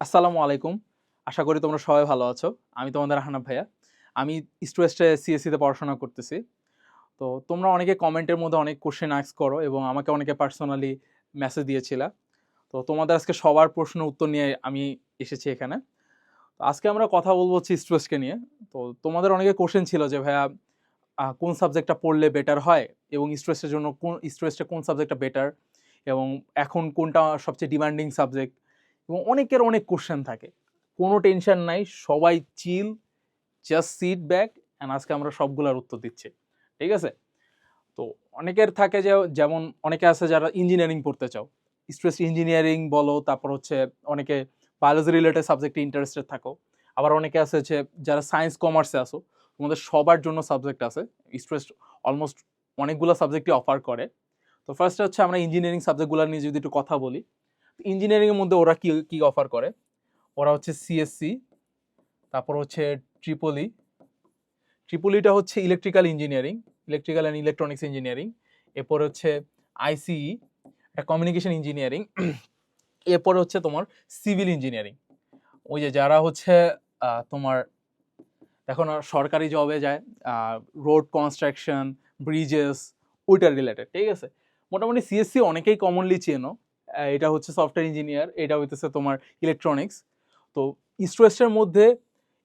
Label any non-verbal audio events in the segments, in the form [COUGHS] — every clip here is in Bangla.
আসসালামু আলাইকুম। আশা করি তোমরা সবাই ভালো আছো। আমি তোমাদের হানাফ ভাইয়া। আমি স্টুয়েস্টে সিএসসিতে পড়াশোনা করতেছি। তো তোমরা অনেকে কমেন্টের মধ্যে অনেক কোশ্চেন আস্ক করো এবং আমাকে অনেকে পার্সোনালি মেসেজ দিয়েছিলা। তো তোমাদের আজকে সবার প্রশ্ন উত্তর নিয়ে আমি এসেছি এখানে। তো আজকে আমরা কথা বলব হচ্ছে স্টুয়েস্টকে নিয়ে। তো তোমাদের অনেকে কোশ্চেন ছিল যে, ভাইয়া কোন সাবজেক্টটা পড়লে বেটার হয় এবং স্ট্রেসের জন্য কোন স্ট্রেসটা কোন সাবজেক্টটা বেটার এবং এখন কোনটা সবচেয়ে ডিমান্ডিং সাবজেক্ট এবং অনেকের অনেক কোশ্চেন থাকে। কোনো টেনশন নাই, সবাই chill just sit back and আজকে আমরা সবগুলোর উত্তর দিচ্ছি। ঠিক আছে? তো অনেকের থাকে যে, যেমন অনেকে আছে যারা ইঞ্জিনিয়ারিং পড়তে চাও। স্ট্রেস ইঞ্জিনিয়ারিং বলো, তারপর হচ্ছে অনেকে বায়োলজি রিলেটেড সাবজেক্টে ইন্টারেস্টেড থাকো। আবার অনেকে আছে হচ্ছে যারা সায়েন্স কমার্সে আসো, তোমাদের সবার জন্য সাবজেক্ট আছে। স্ট্রেস অলমোস্ট অনেকগুলো সাবজেক্টই অফার করে। তো ফার্স্ট হচ্ছে আমরা ইঞ্জিনিয়ারিং সাবজেক্টগুলো নিয়ে যদি একটু কথা বলি ইঞ্জিনিয়ারিংয়ের মধ্যে ওরা কি কি অফার করে? ওরা হচ্ছে সিএসসি তারপর হচ্ছে ট্রিপলি ট্রিপলিটা হচ্ছে electrical engineering electrical and electronics engineering এরপর হচ্ছে আইসিই এটা কমিউনিকেশন ইঞ্জিনিয়ারিং এরপর হচ্ছে তোমার সিভিল ইঞ্জিনিয়ারিং ওই যে যারা হচ্ছে তোমার এখন সরকারি জবে যায় রোড কনস্ট্রাকশন ব্রিজেস ওইটার রিলেটেড ঠিক আছে? মোটামুটি সিএসসি অনেকেই কমনলি চেনো। এটা হচ্ছে সফটওয়্যার ইঞ্জিনিয়ার এটা হইতেছে তোমার ইলেকট্রনিক্স তো ইস্ট ওয়েস্টের মধ্যে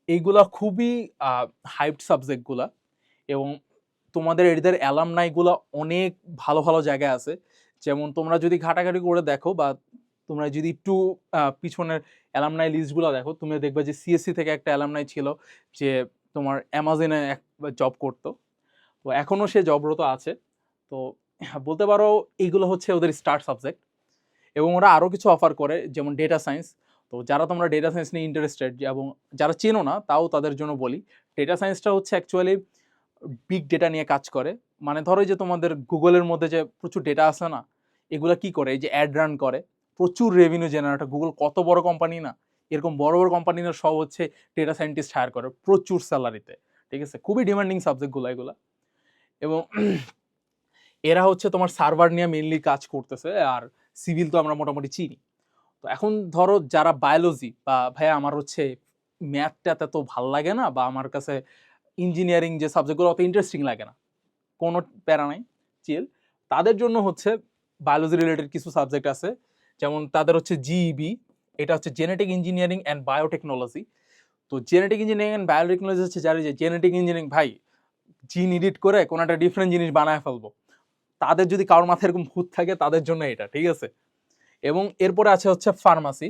এইগুলা খুবই হাইপড সাবজেক্টগুলা এবং তোমাদের এদের অ্যালামনাইগুলো অনেক ভালো ভালো জায়গায় আছে। যেমন তোমরা যদি ঘাটাঘাটি করে দেখো বা তোমরা যদি একটু পিছনের অ্যালামনাই লিস্টগুলো দেখো তুমি দেখবে যে সিএসসি থেকে একটা অ্যালামনাই ছিল যে তোমার অ্যামাজনে এক জব করতো। তো এখনও সে জবরত আছে। তো বলতে পারো এইগুলো হচ্ছে ওদের স্টার্ট সাবজেক্ট এবং ওরা আরও কিছু অফার করে, যেমন ডেটা সায়েন্স তো যারা তোমরা ডেটা সায়েন্স নিয়ে ইন্টারেস্টেড এবং যারা চেনো না, তাও তাদের জন্য বলি। ডেটা সায়েন্সটা হচ্ছে অ্যাকচুয়ালি বিগ ডেটা নিয়ে কাজ করে। মানে ধরো যে তোমাদের গুগলের মধ্যে যে প্রচুর ডেটা আছে না, এগুলা কি করে? এই যে অ্যাড রান করে। প্রচুর রেভিনিউ জেনারেটর গুগল কত বড় কোম্পানি না, এরকম বড় বড় কোম্পানিরা সব হচ্ছে ডেটা সায়েন্টিস্ট হায়ার করে প্রচুর স্যালারিতে ঠিক আছে? খুবই ডিমান্ডিং সাবজেক্টগুলো এগুলা। এবং এরা হচ্ছে তোমার সার্ভার নিয়ে মেনলি কাজ করতেছে। আর সিভিল তো আমরা মোটামুটি চিনি। তো এখন ধরো যারা বায়োলজি বা ভাইয়া আমার হচ্ছে ম্যাথটা এত ভালো লাগে না বা আমার কাছে ইঞ্জিনিয়ারিং যে সাবজেক্টগুলো অত ইন্টারেস্টিং লাগে না, কোনো প্যারা নাই চিল তাদের জন্য হচ্ছে বায়োলজি রিলেটেড কিছু সাবজেক্ট আছে, যেমন তাদের হচ্ছে জিইবি এটা হচ্ছে জেনেটিক ইঞ্জিনিয়ারিং অ্যান্ড বায়োটেকনোলজি তো জেনেটিক ইঞ্জিনিয়ারিং অ্যান্ড বায়োটেকনোলজি হচ্ছে যারা যে জেনেটিক ইঞ্জিনিয়ারিং ভাই জিন এডিট করে কোনো একটা ডিফারেন্ট জিনিস বানায় ফেলব। তাদের যদি কারোর মাথায় এরকম ভূত থাকে, তাদের জন্য এটা, ঠিক আছে? এবং এরপরে আছে হচ্ছে ফার্মাসি,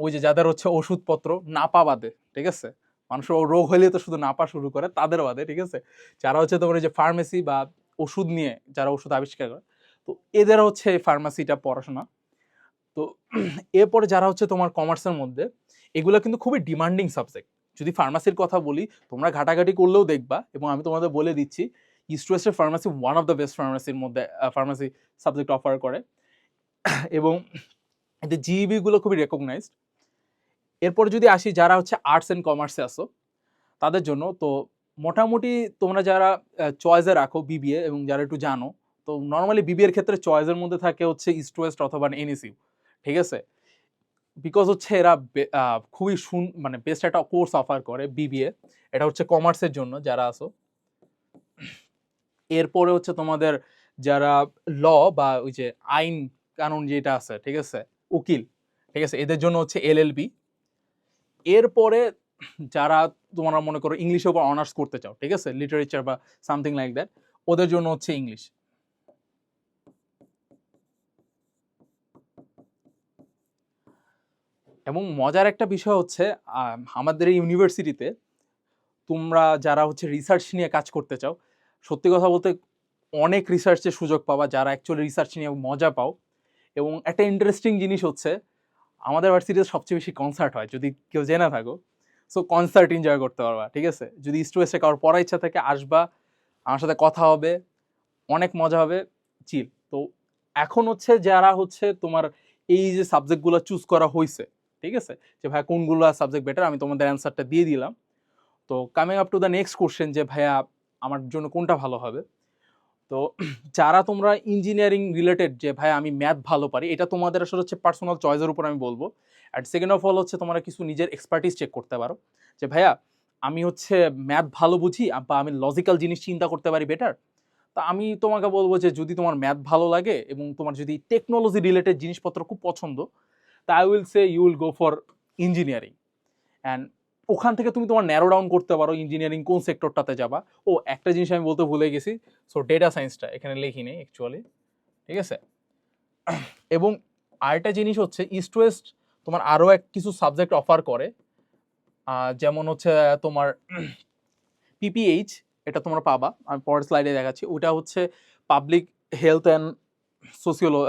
ওই যে যাদের হচ্ছে ওষুধপত্র নাপা বাদে, ঠিক আছে? মানুষের রোগ হলে তো শুধু নাপা শুরু করে তাদের বাদে, ঠিক আছে? যারা হচ্ছে তোমার যে ফার্মেসি বা ওষুধ নিয়ে যারা ওষুধ আবিষ্কার করে, তো এদের হচ্ছে এই ফার্মাসিটা পড়াশোনা। তো এরপরে যারা হচ্ছে তোমার কমার্সের মধ্যে, এগুলো কিন্তু খুবই ডিমান্ডিং সাবজেক্ট। যদি ফার্মাসির কথা বলি, তোমরা ঘাটাঘাটি করলেও দেখবা এবং আমি তোমাদের বলে দিচ্ছি East ওয়েস্টের pharmacy one of the best ফার্মাসির মধ্যে ফার্মাসি সাবজেক্ট অফার করে। এবং এতে জিইবিগুলো খুবই রেকগনাইজড এরপর যদি আসি, যারা হচ্ছে আর্টস অ্যান্ড কমার্সে আসো তাদের জন্য তো মোটামুটি তোমরা যারা চয়েসে রাখো বিবিএ এবং যারা একটু জানো, তো নর্মালি বিবিএর ক্ষেত্রে চয়েসের মধ্যে থাকে হচ্ছে ইস্ট ওয়েস্ট অথবা এনএসইউ ঠিক আছে? বিকজ হচ্ছে এরা খুবই সুন মানে বেস্ট একটা কোর্স অফার করে বিবিএ এটা হচ্ছে কমার্সের জন্য যারা আসো এরপরে হচ্ছে তোমাদের যারা ল বা ওই যে আইন কানুন যেটা আছে, ঠিক আছে? উকিল, ঠিক আছে? এদের জন্য হচ্ছে এলএলবি এরপরে যারা তোমরা মনে করো ইংলিশের উপর অনার্স করতে চাও, ঠিক আছে? লিটারেচার বা সামথিং লাইক দ্যাট ওদের জন্য হচ্ছে ইংলিশ এবং মজার একটা বিষয় হচ্ছে আমাদের এই ইউনিভার্সিটিতে তোমরা যারা হচ্ছে রিসার্চ নিয়ে কাজ করতে চাও সত্যি কথা বলতে অনেক রিসার্চের সুযোগ পাবা, যারা অ্যাকচুয়ালি রিসার্চ নিয়ে মজা পাও। এবং একটা ইন্টারেস্টিং জিনিস হচ্ছে, আমাদের ভার্সিটিতে সবচেয়ে বেশি কনসার্ট হয়, যদি কেউ জেনে থাকো। সো কনসার্ট এনজয় করতে পারবা, ঠিক আছে? যদি ইস্ট ওয়েস্টে কারোর পড়ার ইচ্ছা থাকে, আসবা, আমার সাথে কথা হবে, অনেক মজা হবে চিল তো এখন হচ্ছে যারা হচ্ছে তোমার এই যে সাবজেক্টগুলো চুজ করা হয়েছে ঠিক আছে? যে ভাইয়া কোনগুলো সাবজেক্ট বেটার আমি তোমাদের অ্যান্সারটা দিয়ে দিলাম। তো coming up to the next question যে ভাইয়া আমার জন্য কোনটা ভালো হবে? তো যারা তোমরা ইঞ্জিনিয়ারিং রিলেটেড যে, ভাই, আমি ম্যাথ ভালো পারি, এটা তোমাদের আসলে হচ্ছে পার্সোনাল চয়েসের উপর আমি বলব। অ্যাট সেকেন্ড অফ অল হচ্ছে তোমরা কিছু নিজের এক্সপার্টিস চেক করতে পারো। যে, ভাইয়া, আমি হচ্ছে ম্যাথ ভালো বুঝি, বা আমি লজিক্যাল জিনিস চিন্তা করতে পারি বেটার তা আমি তোমাকে বলব যে, যদি তোমার ম্যাথ ভালো লাগে এবং তোমার যদি টেকনোলজি রিলেটেড জিনিসপত্র খুব পছন্দ, তা I will say you will go for engineering and ওখান থেকে তুমি তোমার ন্যারো ডাউন করতে পারো ইঞ্জিনিয়ারিং কোন সেক্টরটাতে যাবা। ও, একটা জিনিস আমি বলতে ভুলে গেছি। সো ডেটা সায়েন্সটা এখানে লেখি নেই অ্যাকচুয়ালি ঠিক আছে? এবং আরেকটা জিনিস হচ্ছে ইস্ট ওয়েস্ট তোমার আরও এক কিছু সাবজেক্ট অফার করে। যেমন হচ্ছে তোমার পিপিএইচ এটা তোমরা পাবা। আমি পরের স্লাইডে দেখাচ্ছি। ওটা হচ্ছে public health and sociology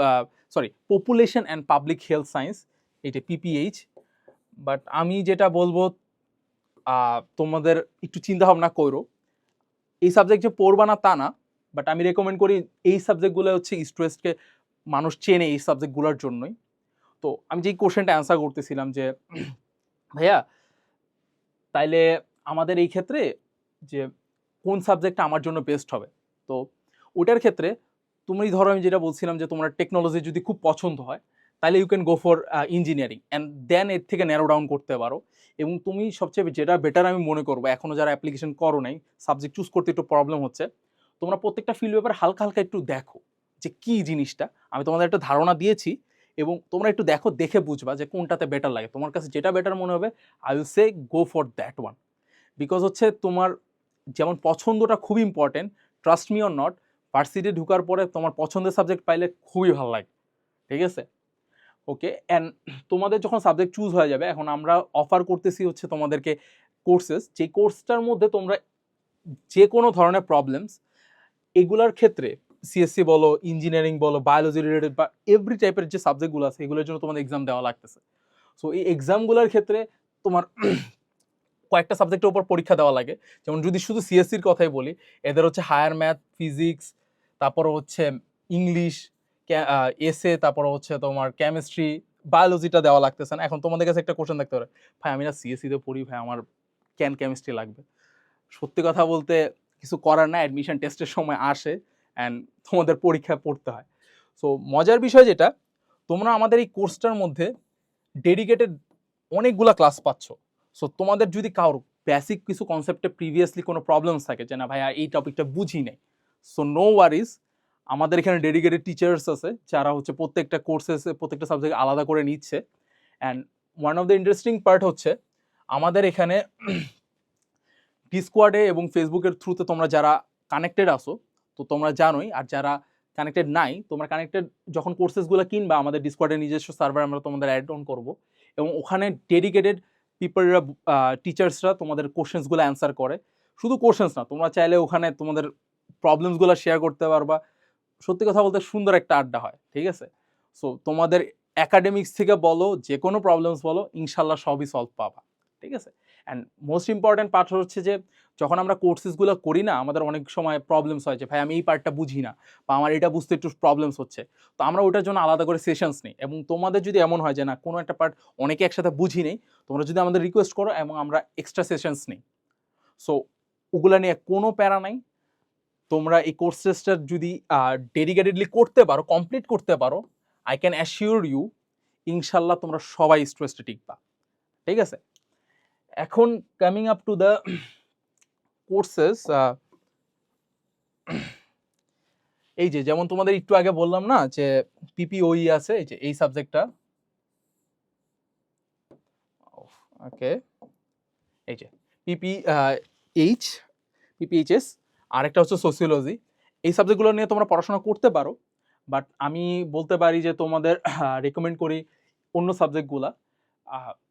sorry population and public health science এটা পিপিএইচ বাট আমি যেটা বলব তোমাদের একটু চিন্তা ভাবনা করো। এই সাবজেক্ট যে পড়বা না তা না বাট আমি রেকমেন্ড করি এই সাবজেক্টগুলো হচ্ছে ইস্ট ওয়েস্টকে মানুষ চেনে এই সাবজেক্টগুলোর জন্যই। তো আমি যেই কোশ্চেনটা অ্যান্সার করতেছিলাম যে, [CLEARS THROAT] ভাইয়া, তাইলে আমাদের এই ক্ষেত্রে যে কোন সাবজেক্টটা আমার জন্য বেস্ট হবে? তো ওটার ক্ষেত্রে তুমি ধরো আমি যেটা বলছিলাম যে তোমার টেকনোলজি যদি খুব পছন্দ হয় তাহলে you can go for engineering and then এর থেকে ন্যারো ডাউন করতে পারো। এবং তুমি সবচেয়ে যেটা বেটার আমি মনে করব এখনও যারা অ্যাপ্লিকেশন করো নাই সাবজেক্ট চুজ করতে একটু প্রবলেম হচ্ছে, তোমরা প্রত্যেকটা ফিল্ড পেপার হালকা হালকা একটু দেখো যে কি জিনিসটা। আমি তোমাদের একটা ধারণা দিয়েছি এবং তোমরা একটু দেখো, দেখে বুঝবা যে কোনটাতে বেটার লাগে। তোমার কাছে যেটা বেটার মনে হবে I will say go for that one because হচ্ছে তোমার যেমন পছন্দটা খুব important trust me or not varsity ঢুকার পরে তোমার পছন্দের সাবজেক্ট পাইলে খুবই ভালো লাগে। ঠিক আছে? ওকে অ্যান্ড [CLEARS THROAT] তোমাদের যখন সাবজেক্ট চুজ হয়ে যাবে, এখন আমরা অফার করতেছি হচ্ছে তোমাদেরকে কোর্সেস যে কোর্সটার মধ্যে তোমরা যে কোনো ধরনের প্রবলেমস এগুলার ক্ষেত্রে সিএসসি বলো ইঞ্জিনিয়ারিং বলো বায়োলজি রিলেটেড বা এভরি টাইপের যে সাবজেক্টগুলো আছে, এগুলোর জন্য তোমাদের এক্সাম দেওয়া লাগতেছে। সো এই এক্সামগুলোর ক্ষেত্রে তোমার [CLEARS THROAT] কয়েকটা সাবজেক্টের উপর পরীক্ষা দেওয়া লাগে। যেমন যদি শুধু সিএসসির কথাই বলি, এদের হচ্ছে হায়ার ম্যাথ ফিজিক্স তারপর হচ্ছে ইংলিশ এসে তারপর হচ্ছে তোমার কেমিস্ট্রি বায়োলজিটা দেওয়া লাগতেছে না। এখন তোমাদের কাছে একটা কোশ্চেন থাকতে পারে, ভাই, আমি না সিএসসিতে পড়ি, ভাই, আমার ক্যান কেমিস্ট্রি লাগবে। সত্যি কথা বলতে কিছু করার না অ্যাডমিশন টেস্টের সময় আসে অ্যান্ড তোমাদের পরীক্ষা পড়তে হয়। সো মজার বিষয় যেটা, তোমরা আমাদের এই কোর্সটার মধ্যে ডেডিকেটেড অনেকগুলা ক্লাস পাচ্ছ। সো তোমাদের যদি কারোর বেসিক কিছু কনসেপ্টে প্রিভিয়াসলি কোনো প্রবলেমস থাকে যে, না ভাইয়া এই টপিকটা বুঝি নাই। সো নো ওয়ারিজ আমাদের এখানে ডেডিকেটেড টিচার্স আছে, যারা হচ্ছে প্রত্যেকটা কোর্সেস প্রত্যেকটা সাবজেক্ট আলাদা করে নিচ্ছে। And one of the interesting part হচ্ছে, আমাদের এখানে [CLEARS THROAT] ডিসকোয়াডে এবং ফেসবুকের থ্রুতে তোমরা যারা কানেক্টেড আসো তো তোমরা জানোই, আর যারা কানেক্টেড নাই, তোমরা কানেক্টেড যখন কোর্সেসগুলো কিনবা, আমাদের ডিসকোয়াডের নিজস্ব সার্ভার আমরা তোমাদের অ্যাড অন করব। এবং ওখানে ডেডিকেটেড পিপলরা টিচার্সরা তোমাদের কোশ্চেন্সগুলো অ্যান্সার করে। শুধু কোশ্চেন্স না, তোমরা চাইলে ওখানে তোমাদের প্রবলেমসগুলো শেয়ার করতে পারবা। সত্যি কথা বলতে সুন্দর একটা আড্ডা হয়, ঠিক আছে? সো তোমাদের একাডেমিক্স থেকে বলো যে কোনো প্রবলেমস বলো, ইনশাল্লাহ সবই সলভ পাবা, ঠিক আছে? অ্যান্ড মোস্ট ইম্পর্ট্যান্ট পার্ট হচ্ছে যে, যখন আমরা কোর্সেসগুলো করি না, আমাদের অনেক সময় প্রবলেমস হয় যে, ভাই, আমি এই পার্টটা বুঝি না, বা আমার এটা বুঝতে একটু প্রবলেমস হচ্ছে। তো আমরা ওটার জন্য আলাদা করে সেশনস নিই, এবং তোমাদের যদি এমন হয় যে, না, কোনো একটা পার্ট অনেকে একসাথে বুঝি নেই, তোমরা যদি আমাদের রিকোয়েস্ট করো, এবং আমরা এক্সট্রা সেশনস নিই। সো ওগুলা নিয়ে কোনো প্যারা নাই। তোমরা এই কোর্সেসটা যদি ডেডিকেটেডলি করতে পারো কমপ্লিট করতে পারো আই ক্যান অ্যাসিওর ইউ ইনশাল্লাহ তোমরা সবাই স্ট্রেসটা টিকবা। ঠিক আছে? এখন coming up to the courses এই যে, যেমন তোমাদের একটু আগে বললাম না, যে পিপিওই আছে, এই যে, এই সাবজেক্টটা ওকে এই যে পিপি এইচ পিপিএইচএস আরেকটা হচ্ছে সোসিওলজি এই সাবজেক্টগুলো নিয়ে তোমরা পড়াশোনা করতে পারো বাট আমি বলতে পারি যে তোমাদের [COUGHS] রেকমেন্ড করি অন্য সাবজেক্টগুলা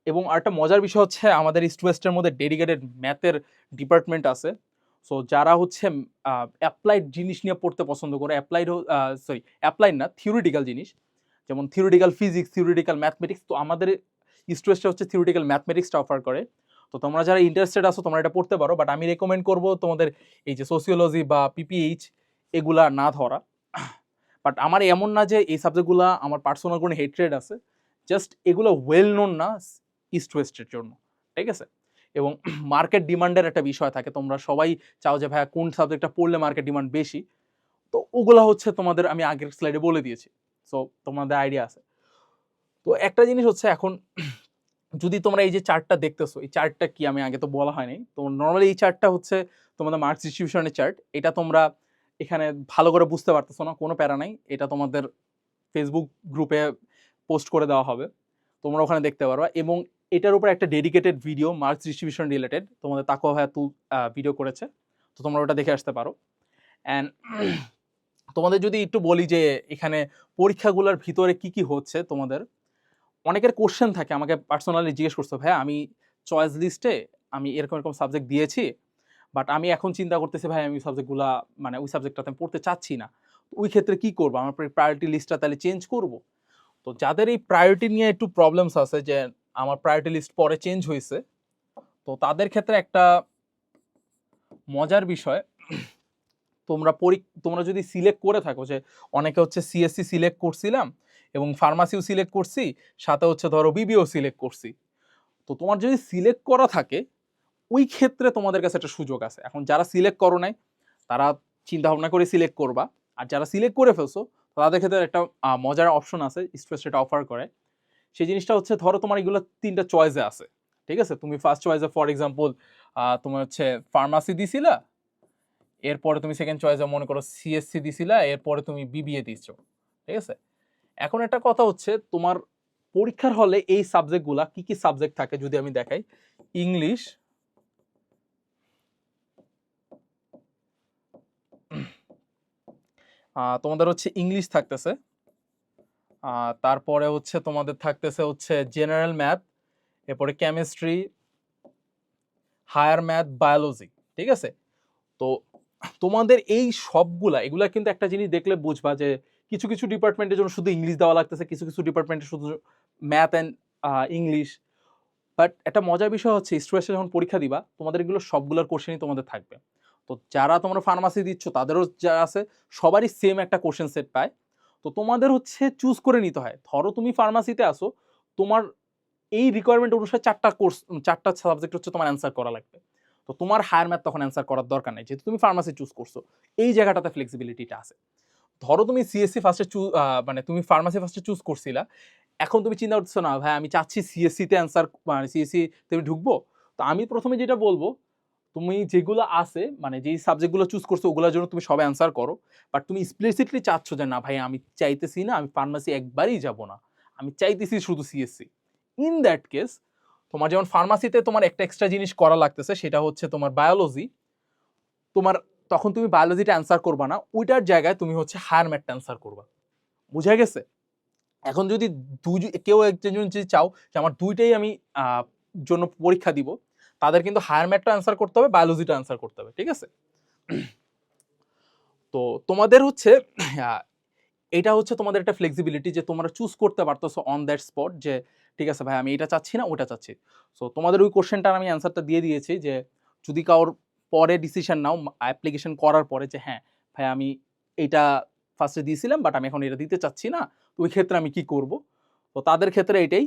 এবং আরেকটা মজার বিষয় হচ্ছে আমাদের ইস্ট ওয়েস্টের মধ্যে ডেডিকেটেড ম্যাথের ডিপার্টমেন্ট আছে। সো যারা হচ্ছে অ্যাপ্লাইড জিনিস নিয়ে পড়তে পছন্দ করে অ্যাপ্লাইড সরি অ্যাপ্লাইড না থিওরিটিক্যাল জিনিস, যেমন থিওরিটিক্যাল ফিজিক্স থিওরিটিক্যাল ম্যাথমেটিক্স তো আমাদের ইস্ট হচ্ছে থিওরিটিক্যাল ম্যাথমেটিক্সটা অফার করে। তো তোমরা যারা ইন্টারেস্টেড আছো, তোমরা এটা পড়তে পারো বাট আমি রেকমেন্ড করব তোমাদের এই যে সোসিওলজি বা পিপিএইচ এগুলা না ধরা। বাট আমার এমন না যে এই সাবজেক্টগুলো আমার পার্সোনাল কোনো হেট্রেড আছে জাস্ট এগুলো ওয়েল নোন না ইস্ট ওয়েস্টের জন্য, ঠিক আছে? এবং মার্কেট ডিমান্ডের একটা বিষয় থাকে, তোমরা সবাই চাও যে ভাইয়া কোন সাবজেক্টটা পড়লে মার্কেট ডিমান্ড বেশি? তো ওগুলো হচ্ছে তোমাদের আমি আগের স্লাইডে বলে দিয়েছি সো তোমাদের আইডিয়া আছে। তো একটা জিনিস হচ্ছে এখন যদি তোমরা এই যে চার্টটা দেখতেছো, এই চার্টটা কি আমি আগে তো বলা হয়নি। তো নর্মালি এই চার্টটা হচ্ছে তোমাদের মার্কস ডিস্ট্রিবিউশনের চার্ট এটা তোমরা এখানে ভালো করে বুঝতে পারতেছো না, কোনো প্যারা নাই। এটা তোমাদের ফেসবুক গ্রুপে পোস্ট করে দেওয়া হবে। তোমরা ওখানে দেখতে পারবা। এবং এটার উপর একটা dedicated video marks distribution related তোমাদের তাকো ভাইয়া তু ভিডিও করেছে। তো তোমরা ওটা দেখে আসতে পারো। অ্যান্ড [CLEARS THROAT] তোমাদের যদি একটু বলি যে এখানে পরীক্ষাগুলোর ভিতরে কি কি হচ্ছে তোমাদের অনেকের কোশ্চেন থাকে, আমাকে পার্সোনালি জিজ্ঞেস করছ ভাই আমি চয়েস লিস্টে আমি এরকম এরকম সাবজেক্ট দিয়েছি বাট আমি এখন চিন্তা করতেছি ভাই আমি সাবজেক্টগুলো মানে ওই সাবজেক্টটাতে আমি পড়তে চাচ্ছি না। ওই ক্ষেত্রে কি করব? আমার প্রায়োরিটি লিস্টটা তাহলে চেঞ্জ করব? তো যাদের এই প্রায়োরিটি নিয়ে একটু প্রবলেমস আছে, যে আমার প্রায়োরিটি লিস্ট পরে চেঞ্জ হয়েছে, তো তাদের ক্ষেত্রে একটা মজার বিষয়, তোমরা পরি, তোমরা যদি সিলেক্ট করে থাকো, যে অনেকে হচ্ছে সিএসসি সিলেক্ট করছিলাম এবং ফার্মাসিও সিলেক্ট করছি, সাথে হচ্ছে ধরো বিবিও সিলেক্ট করছি। তো তোমার যদি সিলেক্ট করা থাকে, ওই ক্ষেত্রে তোমাদের কাছে একটা সুযোগ আছে। এখন যারা সিলেক্ট করো নাই, তারা চিন্তা ভাবনা করে সিলেক্ট করবা। আর যারা সিলেক্ট করে ফেলছো, তাদের ক্ষেত্রে একটা মজার অপশন আছে স্ট্রেস এটা অফার করে। সেই জিনিসটা হচ্ছে ধরো তোমার এগুলো তিনটা চয়েসে আছে, ঠিক আছে? তুমি ফার্স্ট চয়েসে ফর এক্সাম্পল তোমার হচ্ছে ফার্মাসি দিছিলা, এরপরে তুমি সেকেন্ড চয়েসে মনে করো সিএসসি দিছিলা, এরপরে তুমি বিবিএ দিচ্ছ ঠিক আছে? এখন একটা কথা হচ্ছে, তোমার পরীক্ষার হলে এই সাবজেক্টগুলা কি কি সাবজেক্ট থাকে যদি আমি দেখাই? ইংলিশ [CLEARS THROAT] তোমাদের হচ্ছে ইংলিশ থাকতেছে। তারপরে হচ্ছে তোমাদের থাকতেছে হচ্ছে জেনারেল ম্যাথ এরপরে কেমিস্ট্রি হায়ার ম্যাথ বায়োলজি ঠিক আছে? তো তোমাদের এই সবগুলা, এগুলা কিন্তু একটা জিনিস দেখলে বুঝবা যে কিছু কিছু ডিপার্টমেন্টের জন্য শুধু ইংলিশ দেওয়া লাগতেছে, কিছু কিছু ডিপার্টমেন্টে শুধু ম্যাথ অ্যান্ড ইংলিশ বাট একটা মজার বিষয় হচ্ছে স্টুডেন্টে যখন পরীক্ষা দিবা, তোমাদের এগুলো সবগুলোর কোশ্চেনই তোমাদের থাকবে। তো যারা তোমরা ফার্মাসি দিচ্ছ, তাদেরও যা আছে, সবারই সেম একটা কোশ্চেন সেট পায়। তো তোমাদের হচ্ছে চুজ করে নিতে হয়। ধরো তুমি ফার্মাসিতে আসো তোমার এই রিকোয়ারমেন্ট অনুসারে চারটা কোর্স চারটা সাবজেক্ট হচ্ছে তোমার অ্যান্সার করা লাগবে। তো তোমার হায়ার ম্যাথ তখন অ্যান্সার করার দরকার নেই, যেহেতু তুমি ফার্মাসি চুজ করছ। এই জায়গাটাতে ফ্লেক্সিবিলিটিটা আছে। ধরো তুমি সিএসসি ফার্স্টে চুজ মানে তুমি ফার্মাসি ফার্স্টে চুজ করছিলা, এখন তুমি চিন্তা করছ না ভাই, আমি চাচ্ছি সিএসসিতে অ্যান্সার মানে সিএসসি তুমি ঢুকবো? তো আমি প্রথমে যেটা বলব, তুমি যেগুলো আছে মানে যেই সাবজেক্টগুলো চুজ করছ, ওগুলোর জন্য তুমি সবাই অ্যান্সার করো। বাট তুমি এক্সপ্লিসিটলি চাচ্ছ যে, না ভাই, আমি চাইতেছি না, আমি ফার্মাসি একবারই যাব না। আমি চাইতেছি শুধু সিএসসি ইন দ্যাট কেস তোমার যেমন ফার্মাসিতে তোমার একটা এক্সট্রা জিনিস করা লাগতেছে, সেটা হচ্ছে তোমার বায়োলজি তোমার তখন তুমি বায়োলজিটা অ্যান্সার করবা না, ওইটার জায়গায় তুমি হচ্ছে হায়ার ম্যাথটা অ্যান্সার করবা। বুঝা গেছে? এখন যদি দুই কেউ একজন যদি চাও যে আমার দুইটাই আমি জন্য পরীক্ষা দিব, তাদের কিন্তু হায়ার ম্যাথটা অ্যান্সার করতে হবে বায়োলজিটা অ্যান্সার করতে হবে, ঠিক আছে? তো তোমাদের হচ্ছে এটা হচ্ছে তোমাদের একটা ফ্লেক্সিবিলিটি যে তোমরা চুজ করতে পারতেছো অন দ্যাট স্পট যে, ঠিক আছে ভাই, আমি এটা চাচ্ছি না ওটা চাচ্ছি। সো তোমাদের ওই কোশ্চেনটার আমি অ্যান্সারটা দিয়ে দিয়েছি যে, যদি কারোর পরে ডিসিশন নাও অ্যাপ্লিকেশন করার পরে যে হ্যাঁ ভাই, আমি এটা ফার্স্টে দিয়েছিলাম বাট আমি এখন এটা দিতে চাচ্ছি না, তো ওই ক্ষেত্রে আমি কি করব? তো তাদের ক্ষেত্রে এটাই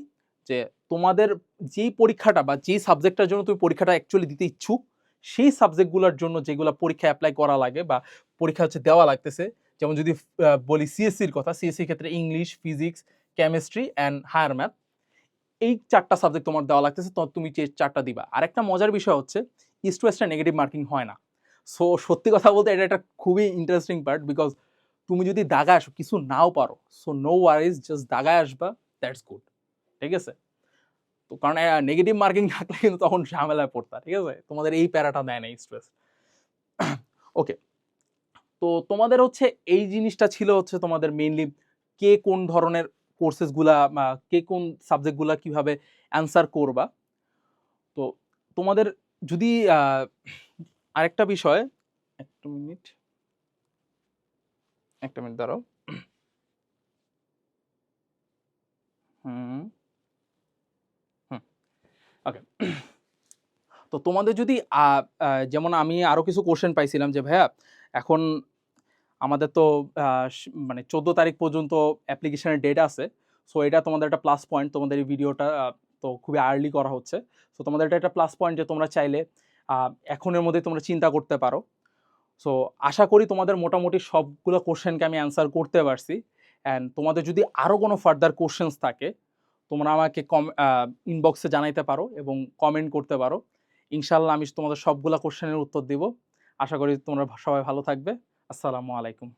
যে, তোমাদের যেই পরীক্ষাটা বা যেই সাবজেক্টটার জন্য তুমি পরীক্ষাটা অ্যাকচুয়ালি দিতে ইচ্ছুক, সেই সাবজেক্টগুলোর জন্য যেগুলো পরীক্ষা অ্যাপ্লাই করা লাগে বা পরীক্ষা হচ্ছে দেওয়া লাগতেছে, যেমন যদি বলি সিএসসির কথা সিএসসির ক্ষেত্রে English physics chemistry and higher math এই চারটা সাবজেক্ট তোমার দেওয়া লাগতেছে, তো তুমি যে চারটা দিবা। আরেকটা মজার বিষয় হচ্ছে ইস্ট নেগেটিভ মার্কিং হয় না। সো সত্যি কথা বলতে এটা একটা খুবই ইন্টারেস্টিং পার্ট বিকজ তুমি যদি দাগায় আসো, কিছু নাও পারো সো নো ওয়ারিজ জাস্ট দাগায় আসবা দ্যাটস গুড ঠিক আছে? তো কারণ নেগেটিভ মার্কিং থাকলে কিন্তু তখন ঝামেলায় পড়তা, ঠিক আছে? তোমাদের এই প্যারাটা দেয় না ইস্ট ওকে [COUGHS] তো তোমাদের হচ্ছে এই জিনিসটা ছিল হচ্ছে তোমাদের মেইনলি কে কোন ধরনের কোর্সেসগুলা কে কোন সাবজেক্টগুলা কীভাবে অ্যান্সার করবা। তো তোমাদের যদি আরেকটা বিষয়, একটা মিনিট একটা মিনিট দাঁড়াও। হুম হুম ওকে তো তোমাদের যদি যেমন আমি আরও কিছু কোশ্চেন পাইছিলাম যে, ভাইয়া, এখন আমাদের তো মানে চোদ্দ তারিখ পর্যন্ত অ্যাপ্লিকেশনের ডেট আছে সো এটা তোমাদের একটা প্লাস পয়েন্ট তোমাদের এই ভিডিওটা তো খুবই আর্লি করা হচ্ছে। সো তোমাদের এটা একটা প্লাস পয়েন্ট যে তোমরা চাইলে এখনের মধ্যে তোমরা চিন্তা করতে পারো। সো আশা করি তোমাদের মোটামুটি সবগুলো কোশ্চেনকে আমি অ্যান্সার করতে পারছি। অ্যান্ড তোমাদের যদি আরও কোনো ফার্দার কোশ্চেন্স থাকে, তোমরা আমাকে কম ইনবক্সে জানাইতে পারো এবং কমেন্ট করতে পারো। ইনশাল্লাহ আমি তোমাদের সবগুলো কোশ্চেনের উত্তর দিব। আশা করি তোমরা সবাই ভালো থাকবে। আসসালামু আলাইকুম।